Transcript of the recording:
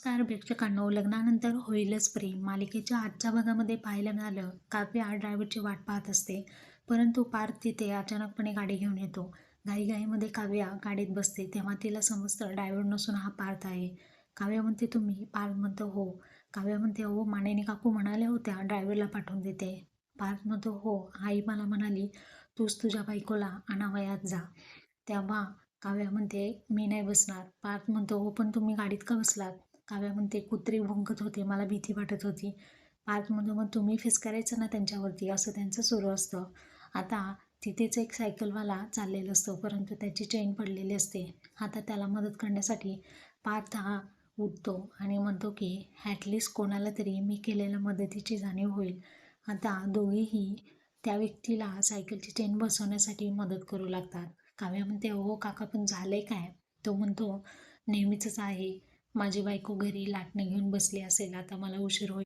नमस्कार. प्रेक्षकांनो लग्नानंतर होईलच प्रेम. मालिकेच्या आजच्या भागामध्ये पाहायला मिळालं काव्या ड्रायव्हरची वाट पाहत असते. परंतु पार्थ तिथे अचानकपणे गाडी घेऊन येतो. घाईघाईमध्ये काव्या गाडीत बसते. तेव्हा तिला समजतं ड्रायव्हर नसून हा पार्थ आहे. काव्या म्हणते तुम्ही पार्थ म्हणतो हो. काव्या म्हणते हो मानेनी काकू म्हणाल्या होत्या ड्रायव्हरला पाठवून देते. पार्थ म्हणतो हो आई मला म्हणाली तूच तुझ्या बायकोला आणावयात जा. तेव्हा काव्या म्हणते मी नाही बसणार. पार्थ म्हणतो हो पण तुम्ही गाडीत का बसलात? काव्या म्हणते कुत्री भुंकत होते मला भीती वाटत होती. पार्थ मग तुम्ही फिसकारायचं ना त्यांच्यावरती असं त्यांचं सुरू असतं. आता तिथेच एक सायकलवाला चाललेला असतो परंतु त्याची चेन पडलेली असते. आता त्याला मदत करण्यासाठी पार्थ हा उठतो आणि म्हणतो की ॲटलिस्ट कोणाला तरी मी केलेल्या मदतीची जाणीव होईल. आता दोघेही त्या व्यक्तीला सायकलची चेन बसवण्यासाठी मदत करू लागतात. काव्या म्हणते हो काका पण झालं आहे काय? तो म्हणतो नेहमीचंच आहे. माझी बायको घरी लाटणं घेऊन बसली असेल आता मला उशीर होईल.